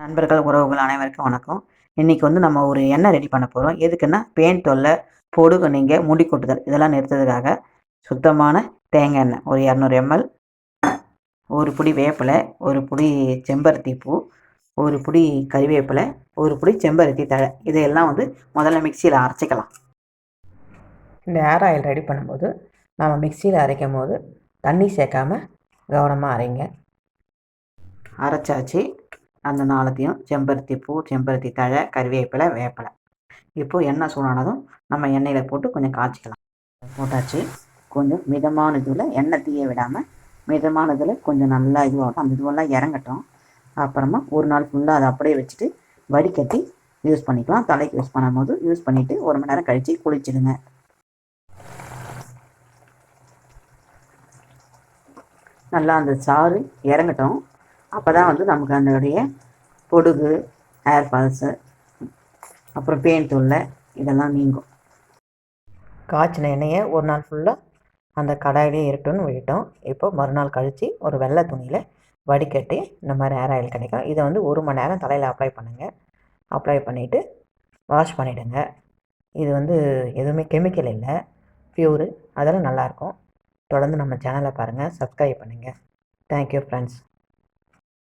நண்பர்கள் உறவுகள் அனைவருக்கும் வணக்கம். இன்றைக்கி வந்து நம்ம ஒரு எண்ணெய் ரெடி பண்ண போகிறோம் எதுக்குன்னா பேன் தொல்லை பொடுகு நீங்கள் முடி கொட்டுதல் இதெல்லாம் நிறுத்துறதுக்காக சுத்தமான தேங்காய் எண்ணெய். ஒரு இரநூறு எம்எல் ஒரு புடி வேப்பிலை ஒரு புடி செம்பருத்தி பூ ஒரு புடி கறிவேப்பிலை ஒரு புடி செம்பருத்தி தழை. இதையெல்லாம் வந்து முதல்ல மிக்சியில் அரைச்சிக்கலாம். இந்த ஹேர் ஆயில் ரெடி பண்ணும்போது நம்ம மிக்சியில் அரைக்கும் போது தண்ணி சேர்க்காம கவனமாக அரைங்க. அரைச்சாச்சு. அந்த நாளத்தையும் செம்பருத்தி பூ செம்பருத்தி தழை கறிவேப்பிலை வேப்பிலை. இப்போது எண்ணெய் சூடானதும் நம்ம எண்ணெயில் போட்டு கொஞ்சம் காய்ச்சிக்கலாம். போட்டாச்சு. கொஞ்சம் மிதமான இதில் எண்ணெய் தீய விடாமல் மிதமான இதில் கொஞ்சம் நல்லா இதுவாகட்டும். அந்த இதுவெல்லாம் இறங்கட்டும். அப்புறமா ஒரு நாள் ஃபுல்லாக அதை அப்படியே வச்சுட்டு வடிகட்டி யூஸ் பண்ணிக்கலாம். தலைக்கு யூஸ் பண்ணும்போது யூஸ் பண்ணிவிட்டு ஒரு மணி நேரம் கழித்து குளிச்சிடுங்க. நல்லா அந்த சாறு இறங்கட்டும். அப்போ தான் வந்து நமக்கு அதனுடைய பொடுகு ஹேர் ஃபால்ஸு அப்புறம் பெயின் தொல்லை இதெல்லாம் நீங்கும். காய்ச்சின எண்ணெயை ஒரு நாள் ஃபுல்லாக அந்த கடாயிலே இருக்கட்டும்னு விட்டோம் இப்போ மறுநாள் கழித்து ஒரு வெள்ளை துணியில் வடிகட்டி இந்த மாதிரி ஹேர் ஆயில் கிடைக்கும். இதை வந்து ஒரு மணி நேரம் தலையில் அப்ளை பண்ணுங்கள் அப்ளை பண்ணிவிட்டு வாஷ் பண்ணிவிடுங்க இது வந்து எதுவுமே கெமிக்கல் இல்லை. ப்யூரு அதெல்லாம் நல்லாயிருக்கும் தொடர்ந்து நம்ம சேனலை பாருங்கள் சப்ஸ்கிரைப் பண்ணுங்கள் தேங்க்யூ ஃப்ரெண்ட்ஸ்